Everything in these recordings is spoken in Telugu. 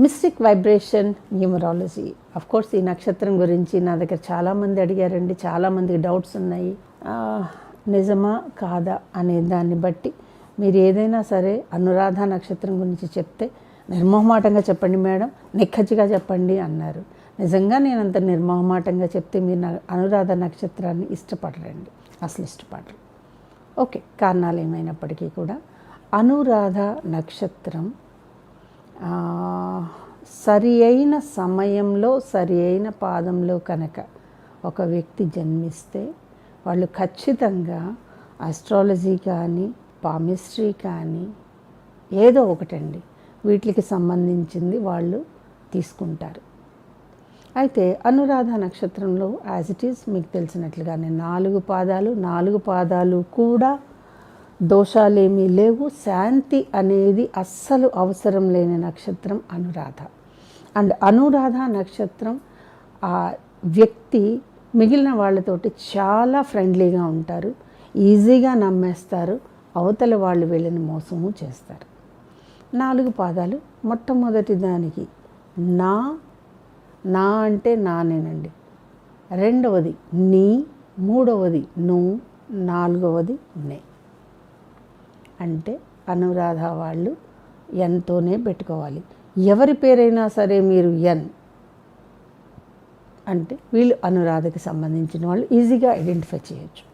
Mystic vibration numerology. Of course ఈ నక్షత్రం గురించి నా దగ్గర చాలామంది అడిగారండి. చాలామందికి డౌట్స్ ఉన్నాయి. నిజమా కాదా అనే దాన్ని బట్టి మీరు ఏదైనా సరే అనురాధ నక్షత్రం గురించి చెప్తే నిర్మోహమాటంగా చెప్పండి మేడం నిక్కచ్చిగా చెప్పండి అన్నారు. నిజంగా నేను అంత నిర్మోహమాటంగా చెప్తే మీరు నా అనురాధ నక్షత్రాన్ని ఇష్టపడరండి. అసలు ఇష్టపడరు. ఓకే కారణాలు ఏమైనప్పటికీ కూడా అనురాధ నక్షత్రం సరి అయిన సమయంలో సరి అయిన పాదంలో కనుక ఒక వ్యక్తి జన్మిస్తే వాళ్ళు ఖచ్చితంగా ఆస్ట్రాలజీ కానీ పామిస్ట్రీ కానీ ఏదో ఒకటండి. వీటికి సంబంధించింది వాళ్ళు తీసుకుంటారు. అయితే అనురాధ నక్షత్రంలో యాజ్ ఇట్ ఈస్ మీకు తెలిసినట్లుగానే నాలుగు పాదాలు నాలుగు పాదాలు కూడా దోషాలేమీ లేవు. శాంతి అనేది అస్సలు అవసరం లేని నక్షత్రం అనురాధ. అండ్ అనురాధ నక్షత్రం ఆ వ్యక్తి మిగిలిన వాళ్ళతోటి చాలా ఫ్రెండ్లీగా ఉంటారు. ఈజీగా నమ్మేస్తారు. అవతల వాళ్ళు వీళ్ళని మోసము చేస్తారు. నాలుగు పాదాలు మొట్టమొదటి దానికి నా నా అంటే నానేనండి. రెండవది నీ మూడవది నువ్వు నాలుగవది నే. అంటే అనురాధ వాళ్ళు ఎన్తోనే పెట్టుకోవాలి. ఎవరి పేరైనా సరే మీరు ఎన్ అంటే వీళ్ళు అనురాధకి సంబంధించిన వాళ్ళు ఈజీగా ఐడెంటిఫై చేయొచ్చు.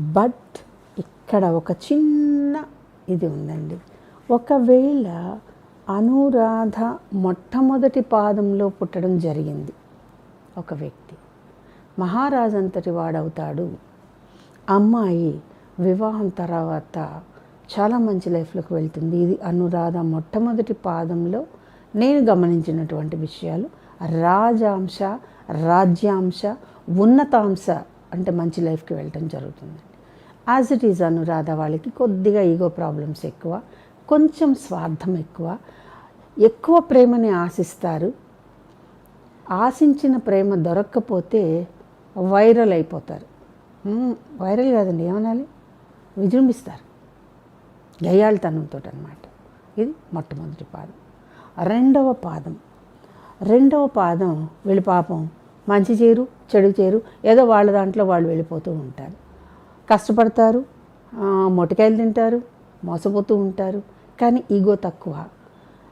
బట్ ఇక్కడ ఒక చిన్న ఇది ఉందండి. ఒకవేళ అనురాధ మొట్టమొదటి పాదంలో పుట్టడం జరిగింది ఒక వ్యక్తి. మహారాజంతటి వాడవుతాడు. అమ్మాయి వివాహం తర్వాత చాలా మంచి లైఫ్లోకి వెళ్తుంది. ఇది అనురాధ మొట్టమొదటి పాదంలో నేను గమనించినటువంటి విషయాలు. రాజాంశ రాజ్యాంశ ఉన్నతాంశ అంటే మంచి లైఫ్కి వెళ్ళటం జరుగుతుంది. యాజ్ ఇట్ ఈజ్ అనురాధ వాళ్ళకి కొద్దిగా ఈగో ప్రాబ్లమ్స్ ఎక్కువ కొంచెం స్వార్థం ఎక్కువ. ఎక్కువ ప్రేమని ఆశిస్తారు. ఆశించిన ప్రేమ దొరక్కపోతే వైరల్ అయిపోతారు. వైరల్ కాదండి ఏమనాలి? విజృంభిస్తారు. గయ్యాళితనంతో అనమాట ఇది మొట్టమొదటి పాదం. రెండవ పాదం. రెండవ పాదం వీళ్ళ పాపం మంచి చేరు చెడు చేరు ఏదో వాళ్ళ దాంట్లో వాళ్ళు వెళ్ళిపోతూ ఉంటారు. కష్టపడతారు మొటికాయలు తింటారు మోసపోతూ ఉంటారు. కానీ ఈగో తక్కువ.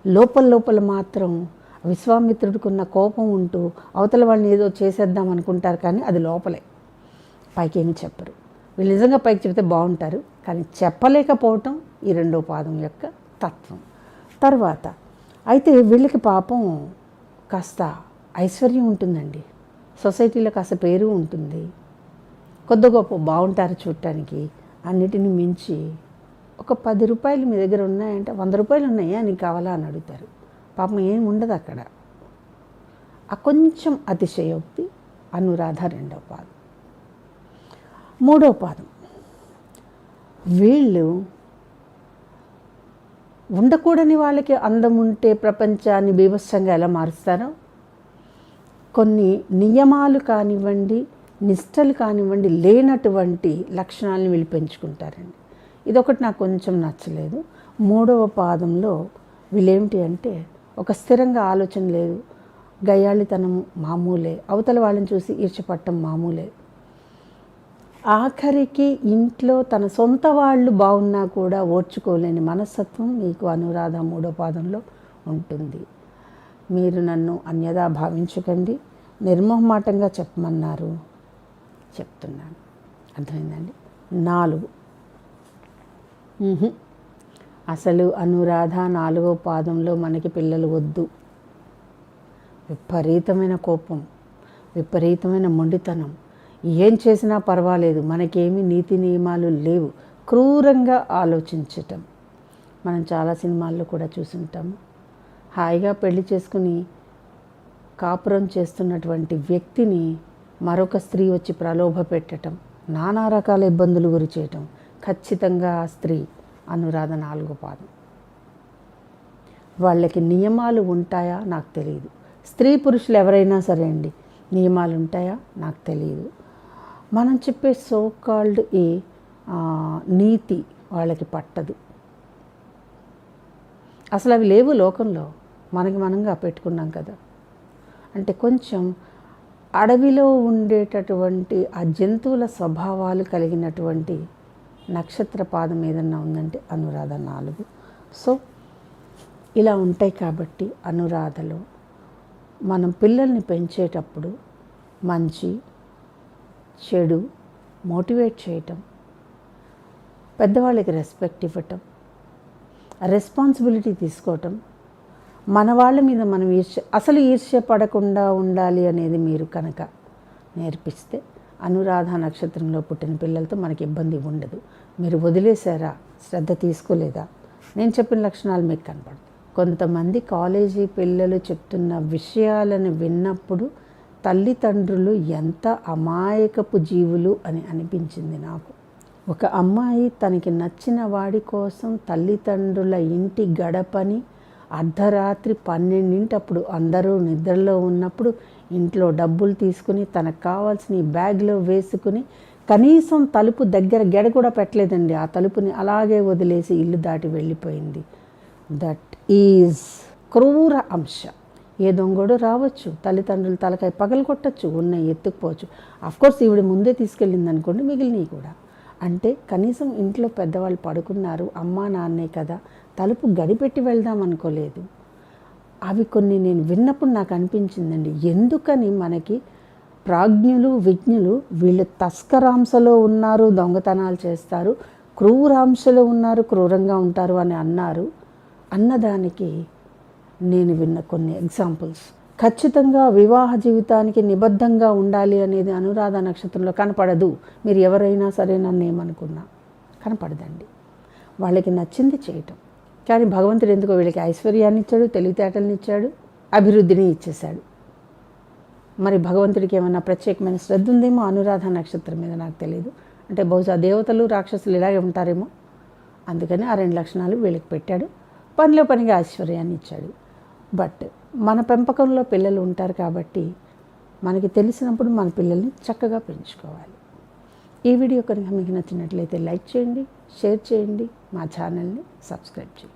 లోపల లోపల మాత్రం విశ్వామిత్రుడికున్న కోపం ఉంటూ అవతల వాళ్ళని ఏదో చేసేద్దాం అనుకుంటారు కానీ అది లోపలే. పైకి ఏమి చెప్పరు. వీళ్ళు నిజంగా పైకి చెప్తే బాగుంటారు కానీ చెప్పలేకపోవటం ఈ రెండో పాదం యొక్క తత్వం. తర్వాత అయితే వీళ్ళకి పాపం కాస్త ఐశ్వర్యం ఉంటుందండి. సొసైటీలో కాస్త పేరు ఉంటుంది. కొద్ది గొప్ప బాగుంటారు చూడటానికి. అన్నిటిని మించి ఒక పది రూపాయలు మీ దగ్గర ఉన్నాయంటే వంద రూపాయలు ఉన్నాయా? నీకు కావాలా? అని అడుగుతారు. పాపం ఏం ఉండదు అక్కడ. ఆ కొంచెం అతిశయోక్తి అనురాధ రెండవ పాదం. మూడో పాదం. వీళ్ళు ఉండకూడని వాళ్ళకి అందం ఉంటే ప్రపంచాన్ని బీభత్సంగా ఎలా మారుస్తారో? కొన్ని నియమాలు కానివ్వండి నిష్టలు కానివ్వండి లేనటువంటి లక్షణాలను వీళ్ళు పెంచుకుంటారండి. ఇదొకటి నాకు కొంచెం నచ్చలేదు. మూడవ పాదంలో వీళ్ళేమిటి అంటే ఒక స్థిరంగా ఆలోచన లేదు. గయ్యాళితనం మామూలే. అవతల వాళ్ళని చూసి ఈర్చపట్టం మామూలే. ఆఖరికి ఇంట్లో తన సొంత వాళ్ళు బాగున్నా కూడా ఓర్చుకోలేని మనస్తత్వం మీకు అనురాధ మూడో పాదంలో ఉంటుంది. మీరు నన్ను అన్యదా భావించకండి. నిర్మోహమాటంగా చెప్పమన్నారు. చెప్తున్నాను. అర్థమైందండి? నాలుగు. అసలు అనురాధ నాలుగో పాదంలో మనకి పిల్లలు వద్దు. విపరీతమైన కోపం విపరీతమైన మొండితనం ఏం చేసినా పర్వాలేదు మనకేమి నీతి నియమాలు లేవు. క్రూరంగా ఆలోచించటం. మనం చాలా సినిమాల్లో కూడా చూసుంటాము హాయిగా పెళ్ళి చేసుకుని కాపురం చేస్తున్నటువంటి వ్యక్తిని మరొక స్త్రీ వచ్చి ప్రలోభ పెట్టడం నానా రకాల ఇబ్బందులు గురి చేయటం ఖచ్చితంగా ఆ స్త్రీ అనురాధ నాలుగో పాదం. వాళ్ళకి నియమాలు ఉంటాయా? నాకు తెలియదు స్త్రీ పురుషులు ఎవరైనా సరే అండి నియమాలు ఉంటాయా? నాకు తెలియదు మనం చెప్పే సో కాల్డ్ ఈ నీతి వాళ్ళకి పట్టదు. అసలు అవి లేవు లోకంలో మనకి మనంగా పెట్టుకున్నాం కదా. అంటే కొంచెం అడవిలో ఉండేటటువంటి ఆ జంతువుల స్వభావాలు కలిగినటువంటి నక్షత్ర పాదం ఏదన్నా ఉందంటే అనురాధ నాలుగు. సో ఇలా ఉంటాయి కాబట్టి అనురాధలో మనం పిల్లల్ని పెంచేటప్పుడు మంచి చెడు మోటివేట్ చేయటం పెద్దవాళ్ళకి రెస్పెక్ట్ ఇవ్వటం రెస్పాన్సిబిలిటీ తీసుకోవటం మన వాళ్ళ మీద మనం ఈర్ష్య అసలు ఈర్ష్య పడకుండా ఉండాలి అనేది మీరు కనుక నేర్పిస్తే అనురాధ నక్షత్రంలో పుట్టిన పిల్లలతో మనకి ఇబ్బంది ఉండదు. మీరు వదిలేశారా? శ్రద్ధ తీసుకోలేదా? నేను చెప్పిన లక్షణాలు మీకు కనపడదు కొంతమంది కాలేజీ పిల్లలు చెప్తున్న విషయాలను విన్నప్పుడు తల్లిదండ్రులు ఎంత అమాయకపు జీవులు అని అనిపించింది నాకు. ఒక అమ్మాయి తనకి నచ్చిన వాడి కోసం తల్లిదండ్రుల ఇంటి గడపని అర్ధరాత్రి పన్నెండింటప్పుడు అందరూ నిద్రలో ఉన్నప్పుడు ఇంట్లో డబ్బులు తీసుకుని తనకు కావాల్సిన బ్యాగ్లో వేసుకుని కనీసం తలుపు దగ్గర గెడ కూడా పెట్టలేదండి. ఆ తలుపుని అలాగే వదిలేసి ఇల్లు దాటి వెళ్ళిపోయింది. దట్ ఈజ్ క్రూర అంశ. ఏ దొంగడు రావచ్చు తల్లిదండ్రులు తలకాయ పగలు కొట్టచ్చు ఉన్న ఎత్తుకుపోవచ్చు. అఫ్కోర్స్ ఈవిడ ముందే తీసుకెళ్ళింది అనుకోండి మిగిలినవి కూడా. అంటే కనీసం ఇంట్లో పెద్దవాళ్ళు పడుకున్నారు అమ్మా నాన్నే కదా తలుపు గడిపెట్టి వెళ్దాం అనుకోలేదు. అవి కొన్ని నేను విన్నప్పుడు నాకు అనిపించిందండి. ఎందుకని మనకి ప్రాజ్ఞులు విజ్ఞులు వీళ్ళు తస్కరాంశలో ఉన్నారు దొంగతనాలు చేస్తారు క్రూరాంశలో ఉన్నారు క్రూరంగా ఉంటారు అని అన్నారు. అన్నదానికి నేను విన్న కొన్ని ఎగ్జాంపుల్స్ ఖచ్చితంగా వివాహ జీవితానికి నిబద్ధంగా ఉండాలి అనేది అనురాధ నక్షత్రంలో కనపడదు. మీరు ఎవరైనా సరే నన్ను ఏమనుకున్నా కనపడదండి. వాళ్ళకి నచ్చింది చేయటం. కానీ భగవంతుడు ఎందుకో వీళ్ళకి ఐశ్వర్యాన్ని ఇచ్చాడు తెలివితేటల్ని ఇచ్చాడు అభివృద్ధిని ఇచ్చేశాడు. మరి భగవంతుడికి ఏమైనా ప్రత్యేకమైన శ్రద్ధ ఉందేమో అనురాధ నక్షత్రం మీద నాకు తెలియదు అంటే బహుశా దేవతలు రాక్షసులు ఇలాగే ఉంటారేమో. అందుకని ఆ రెండు లక్షణాలు వీళ్ళకి పెట్టాడు. పనిలో పనిగా ఐశ్వర్యాన్ని ఇచ్చాడు. బట్ మన పెంపకంలో పిల్లలు ఉంటారు కాబట్టి మనకి తెలిసినప్పుడు మన పిల్లల్ని చక్కగా పెంచుకోవాలి. ఈ వీడియో కనుక మీకు నచ్చినట్లయితే లైక్ చేయండి షేర్ చేయండి మా ఛానల్ని సబ్స్క్రైబ్ చేయండి.